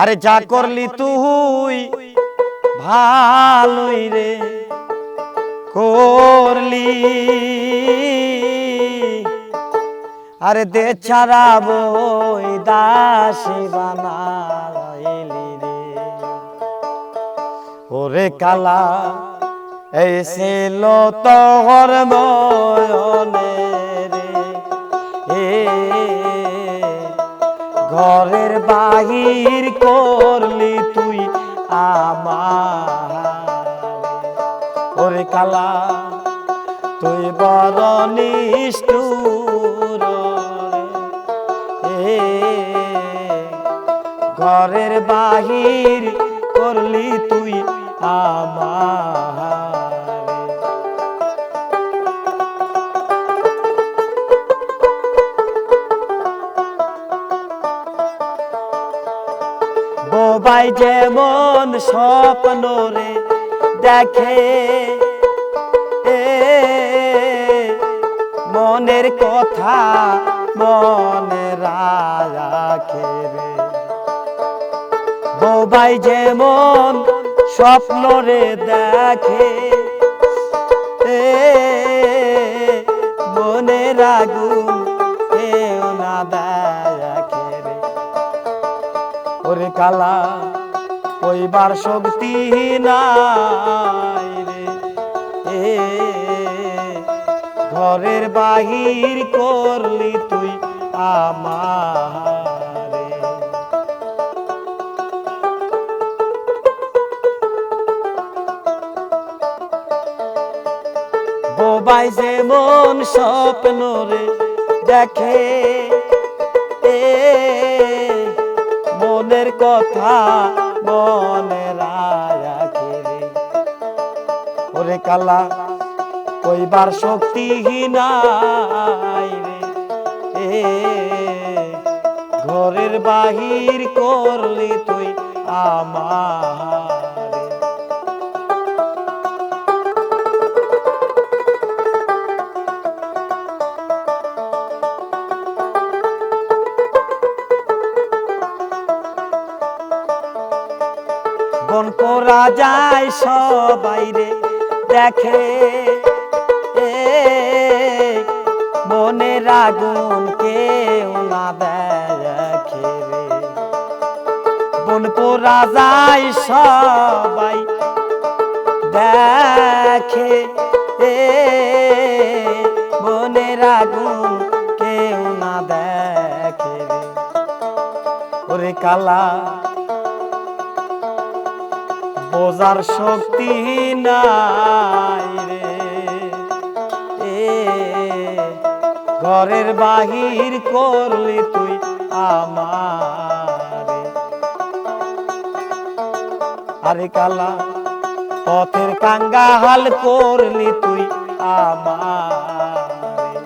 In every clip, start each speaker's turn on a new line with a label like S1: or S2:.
S1: আরে যা করলি তুই ভালোই রে করলি। আরে দে ছাড়া বই দাসী বানাইলি রে। ওরে কালা এই ছিল তোর ময়নে। বাহির করলি তুই আমার। ওরে কালা তুই বড় ঘরের বাহির করলি তুই আমার। বোবাই যেমন স্বপ্ন রে দেখে মনের কথা মনে রাখে রে। যেমন স্বপ্ন রে দেখে ওরে কালা, কইবার শক্তি নাই রে। এ, ঘরের বাহির করলি তুই আমারে। বোবাই যেমন স্বপ্ন রে দেখে মনের কথা মনে রাখে ওরে কালা কইবার শক্তিহীনাই রে। ঘরের বাহির করলি তুই আমার বন করা যায় সবাই রে, দেখে। এ, মনের আগুন কেউ না দেখে বন পোড়া যায় সবাই দেখে। এ, মনের আগুন কেউ না দেখে ওরে কালা বোঝার শক্তি নাই রে। এ, ঘরের বাহির করলি তুই আমারে। আরে কালা, পথের কাঙ্গা হাল করলি তুই আমারে।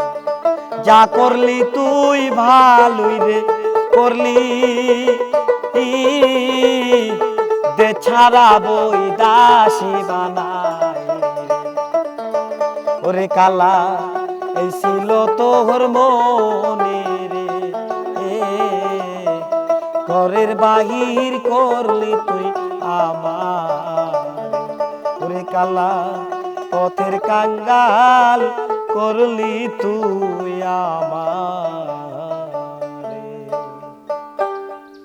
S1: যা করলি তুই ভালোই রে করলি। ছাড়া বই দাসী ওরে কালা, এই ছিল তোর মনে রে। ঘরের বাহির করলি তুই আমার ওরে কালা, পথের কাঙ্গাল করলি তুই আমার